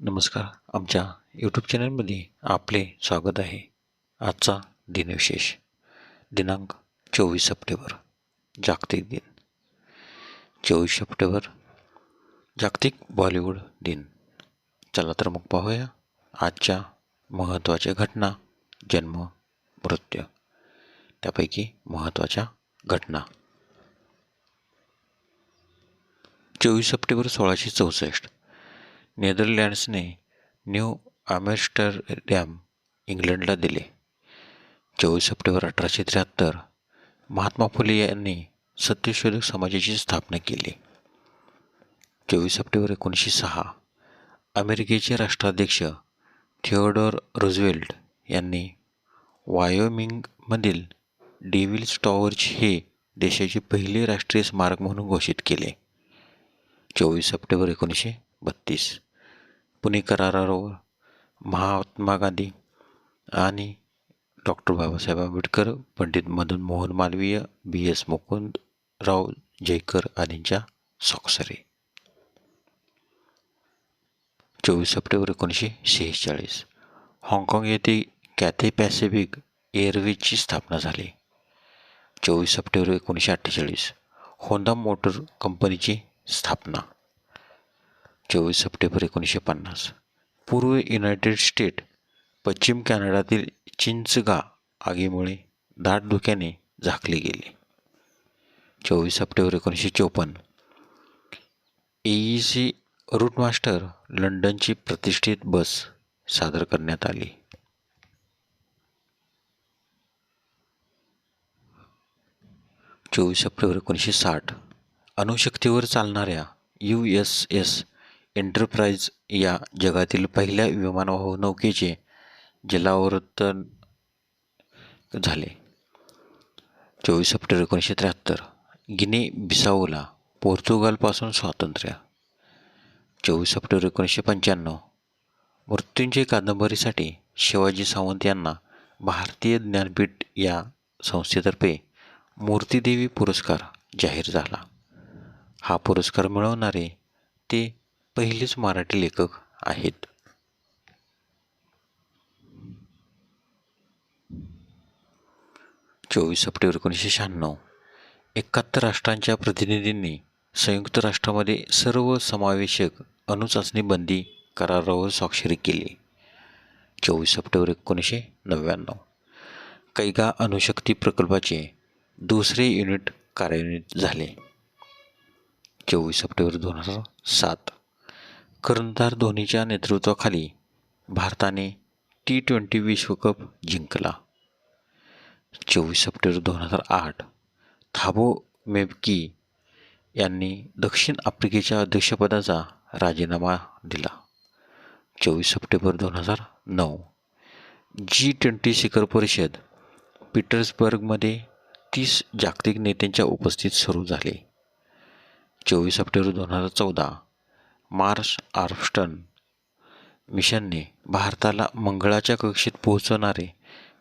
नमस्कार. आमच्या यूट्यूब चॅनलमध्ये आपले स्वागत आहे. आजचा दिनविशेष. दिनांक चोवीस सप्टेंबर जागतिक दिन. चोवीस सप्टेंबर जागतिक बॉलिवूड दिन. चला तर मग पाहूया आजच्या महत्त्वाच्या घटना जन्म मृत्यू. त्यापैकी महत्त्वाच्या घटना. चोवीस सप्टेंबर सोळाशे चौसष्ट. नेदरलँड्सने न्यू आमेस्टरडॅम इंग्लंडला दिले. चोवीस सप्टेंबर अठराशे त्र्याहत्तर महात्मा फुले यांनी सत्यशोधक समाजाची स्थापना केली. चोवीस सप्टेंबर एकोणीसशे सहा अमेरिकेचे राष्ट्राध्यक्ष थिओडोर रुझवेल्ट यांनी वायोमिंगमधील डेव्हिल्स टॉवर्स हे देशाचे पहिले राष्ट्रीय स्मारक म्हणून घोषित केले. चोवीस सप्टेंबर एकोणीसशे बत्तीस पुणे करारावर महात्मा गांधी आणि doctor Babasaheb Ambedkar Pandit Madan Mohan Malaviya B S Mukundrao Jayakar आदींच्या स्वाक्षरी. चोवीस सप्टेंबर एकोणीसशे शेहेचाळीस. हाँगकाँग येथे कॅथे पॅसिफिक एअरवेजची स्थापना झाली. चोवीस सप्टेंबर एकोणीसशे अठ्ठेचाळीस. होंडा मोटर कंपनीची स्थापना. चोवीस सप्टेंबर एकोणीसशे पन्नास. पूर्व युनायटेड स्टेट पश्चिम कॅनडातील चिंचगा आगीमुळे दाट धुक्याने झाकली गेली. चोवीस सप्टेंबर एकोणीसशे चोपन्न. ई सी रूटमास्टर लंडनची प्रतिष्ठित बस सादर करण्यात आली. चोवीस सप्टेंबर एकोणीसशे साठ. अणुशक्तीवर चालणाऱ्या यू एस एस एंटरप्राइज या जगातील पहिल्या विमानवाहू नौकेचे जलावतरण झाले. चोवीस सप्टेंबर एकोणीसशे त्र्याहत्तर गिनी बिसाओला पोर्तुगालपासून स्वातंत्र्य. चोवीस सप्टेंबर एकोणीसशे पंच्याण्णव मृत्यूंजय कादंबरीसाठी शिवाजी सावंत यांना भारतीय ज्ञानपीठ या संस्थेतर्फे मूर्तिदेवी पुरस्कार जाहीर झाला. हा पुरस्कार मिळवणारे ते पहिलेच मराठी लेखक आहेत. चोवीस सप्टेंबर एकोणीसशे शहाण्णव. एकाहत्तर राष्ट्रांच्या प्रतिनिधींनी संयुक्त राष्ट्रामध्ये सर्व समावेशक अणुचाचणी बंदी करारावर स्वाक्षरी केली. चोवीस सप्टेंबर एकोणीसशे नव्याण्णव. कैगा अणुशक्ती प्रकल्पाचे दुसरे युनिट कार्यान्वित झाले. चोवीस सप्टेंबर दोन हजार सात. कर्णधार धोनीच्या नेतृत्वाखाली भारताने टी ट्वेंटी विश्वकप जिंकला. चोवीस सप्टेंबर दोन हजार आठ थाबो मेबकी यांनी दक्षिण आफ्रिकेच्या अध्यक्षपदाचा राजीनामा दिला. चोवीस सप्टेंबर दोन हजार नऊ जी ट्वेंटी शिखर परिषद पीटर्सबर्गमध्ये तीस जागतिक नेत्यांच्या उपस्थित सुरू झाले. चोवीस सप्टेंबर दोन हजार चौदा मार्स आर्मस्टन मिशनने भारताला मंगळाच्या कक्षेत पोहोचवणारे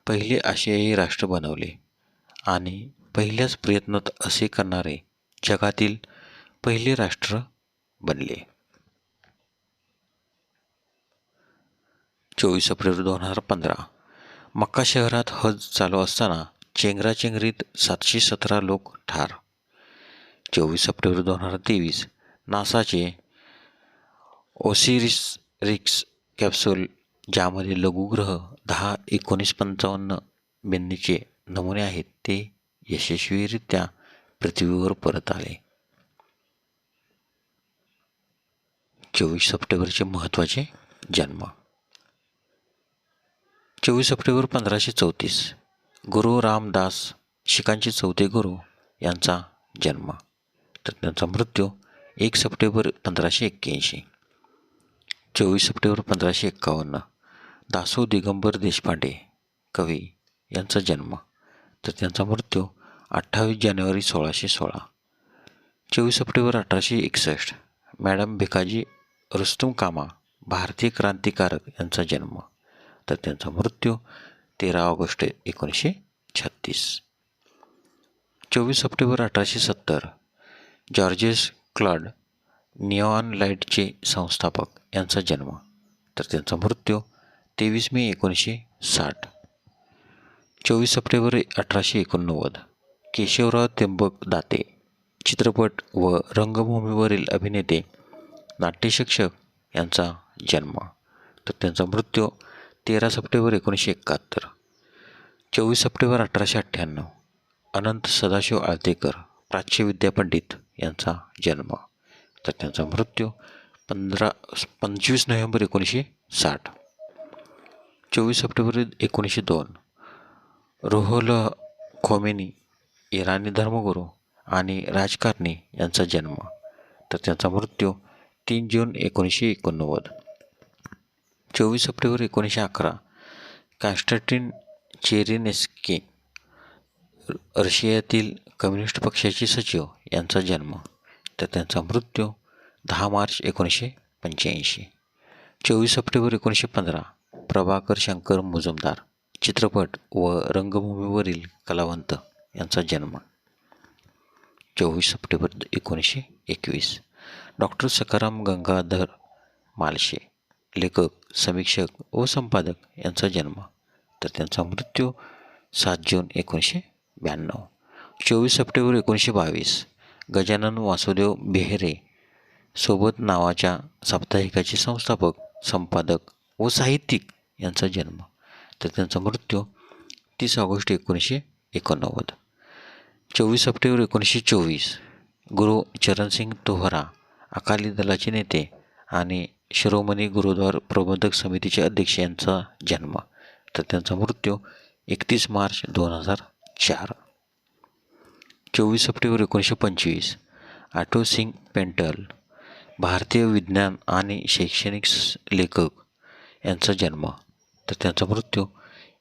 पहिले आशियाई राष्ट्र बनवले आणि पहिल्याच प्रयत्नात असे करणारे जगातील पहिले राष्ट्र बनले. चोवीस एप्रिल दोन हजार पंधरा. मक्का शहरात हज चालू असताना चेंगराचेंगरीत सातशे सतरा लोक ठार. चोवीस एप्रिल दोन हजार तेवीस नासाचे ओसिरिस रिक्स कॅप्सूल ज्यामध्ये लघुग्रह दहा एकोणीस पंचावन्न बिंदीचे नमुने आहेत ते यशस्वीरित्या पृथ्वीवर परत आले. चोवीस सप्टेंबरचे महत्त्वाचे जन्म. चोवीस सप्टेंबर पंधराशे चौतीस गुरु रामदास शिखांचे चौथे गुरु यांचा जन्म. तर त्यांचा मृत्यू एक सप्टेंबर पंधराशे एक्क्याऐंशी. चोवीस सप्टेंबर पंधराशे एक्कावन्न दासो दिगंबर देशपांडे कवी यांचा जन्म. तर त्यांचा मृत्यू अठ्ठावीस जानेवारी सोळाशे सोळा. चोवीस सप्टेंबर अठराशे एकसष्ट मॅडम भिकाजी रुस्तुम कामा भारतीय क्रांतिकारक यांचा जन्म. तर त्यांचा मृत्यू तेरा ऑगस्ट एकोणीसशे छत्तीस. चोवीस सप्टेंबर अठराशे सत्तर जॉर्जेस क्लॉड निऑन लाईटचे संस्थापक यांचा जन्म तर त्यांचा मृत्यू तेवीस मे एकोणीसशे साठ. चोवीस सप्टेंबर अठराशे एकोणनव्वद केशवराव त्र्यंबक दाते चित्रपट व रंगभूमीवरील अभिनेते नाट्यशिक्षक यांचा जन्म तर त्यांचा मृत्यू तेरा सप्टेंबर एकोणीसशे एकाहत्तर. चोवीस सप्टेंबर अठराशे अठ्ठ्याण्णव अनंत सदाशिव आळतेकर प्राच्य विद्यापंडित यांचा जन्म. तर त्यांचा मृत्यू पंधरा पंचवीस नोव्हेंबर एकोणीसशे साठ. चोवीस सप्टेंबर एकोणीसशे दोन. रोहल खोमेनी इराणी धर्मगुरू आणि राजकारणी यांचा जन्म. तर त्यांचा मृत्यू तीन जून एकोणीसशे एकोणनव्वद. चोवीस सप्टेंबर एकोणीसशे अकरा. कॉन्स्टंटीन चेरिनेस्की रशियातील कम्युनिस्ट पक्षाचे सचिव यांचा जन्म. तर त्यांचा मृत्यू दहा मार्च एकोणीसशे पंच्याऐंशी. चोवीस सप्टेंबर एकोणीसशे पंधरा प्रभाकर शंकर मुजुमदार चित्रपट व रंगभूमीवरील कलावंत यांचा जन्म. चोवीस सप्टेंबर एकोणीसशे एकवीस डॉक्टर सखाराम गंगाधर मालशे लेखक समीक्षक व संपादक यांचा जन्म. तर त्यांचा मृत्यू सात जून एकोणीसशे ब्याण्णव चोवीस सप्टेंबर एकोणीसशे बावीस गजानन वासुदेव बेहरे सोबत नावाच्या साप्ताहिकाचे संस्थापक संपादक व साहित्यिक यांचा जन्म. तर त्यांचा मृत्यू तीस ऑगस्ट एकोणीसशे एकोणनव्वद. चोवीस सप्टेंबर एकोणीसशे चोवीस गुरु चरणसिंग तोहरा अकाली दलाचे नेते आणि शिरोमणी गुरुद्वार प्रबंधक समितीचे अध्यक्ष यांचा जन्म. तर त्यांचा मृत्यू एकतीस मार्च दोन हजार चार. चोवीस सप्टेंबर एकोणीसशे पंचवीस. आटो सिंग पेंटल भारतीय विज्ञान आणि शैक्षणिक लेखक यांचा जन्म. तर त्यांचा मृत्यू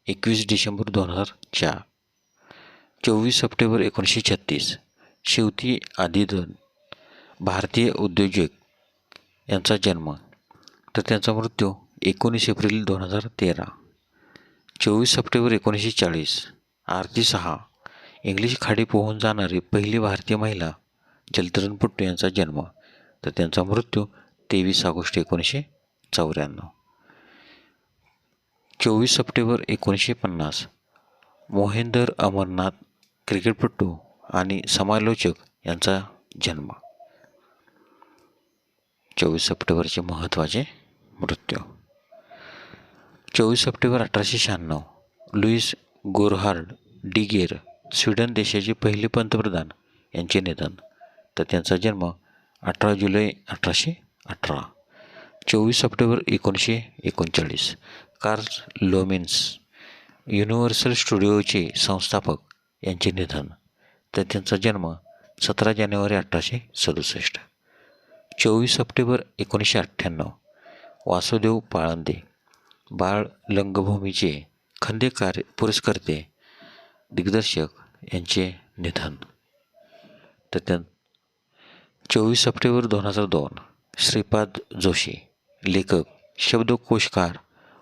एकवीस डिसेंबर दोन हजार चार. चोवीस सप्टेंबर एकोणीसशे छत्तीस. शिवती आदिधन भारतीय उद्योजक यांचा जन्म. तर त्यांचा मृत्यू एकोणीस एप्रिल दोन हजार तेरा. चोवीस सप्टेंबर एकोणीसशे चाळीस. आरती सहा इंग्लिश खाडी पोहून जाणारी पहिली भारतीय महिला जलतरणपट्टू यांचा जन्म तर त्यांचा मृत्यू तेवीस ऑगस्ट एकोणीसशे चौऱ्याण्णव. चोवीस सप्टेंबर एकोणीसशे पन्नास मोहेंदर अमरनाथ क्रिकेटपट्टू आणि समालोचक यांचा जन्म. चोवीस सप्टेंबरचे महत्त्वाचे मृत्यू. चोवीस सप्टेंबर अठराशे शहाण्णव लुईस गोरहार्ड डिगेर स्वीडन देशाचे पहिले पंतप्रधान यांचे निधन. तर त्यांचा जन्म अठरा जुलै अठराशे अठरा चोवीस सप्टेंबर एकोणीसशे एकोणचाळीस. कार्ल लोमेन्स युनिव्हर्सल स्टुडिओचे संस्थापक यांचे निधन. तर त्यांचा जन्म सतरा जानेवारी अठराशे सदुसष्ट. चोवीस सप्टेंबर एकोणीसशे अठ्ठ्याण्णव वासुदेव पाळंदे बाळ रंगभूमीचे खंदेकार पुरस्कर्ते दिग्दर्शक यांचे निधन. तर त्या चोवीस सप्टेंबर दोन हजार दोन श्रीपाद जोशी लेखक शब्दकोशकार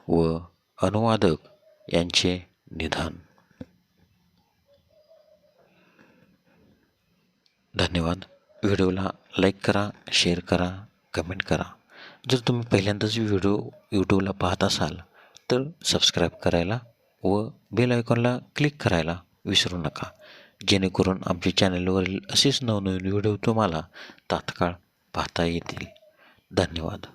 व अनुवादक यांचे निधन. धन्यवाद. व्हिडिओला लाईक करा शेअर करा कमेंट करा. जर तुम्ही पहिल्यांदाच व्हिडिओ यूट्यूबला पाहत असाल तर सबस्क्राईब करायला व बेल आयकॉनला क्लिक करायला विसरू नका. जेणेकरून आमच्या चॅनलवरील असेच नवनवीन व्हिडिओ तुम्हाला तात्काळ पाहता येतील. धन्यवाद.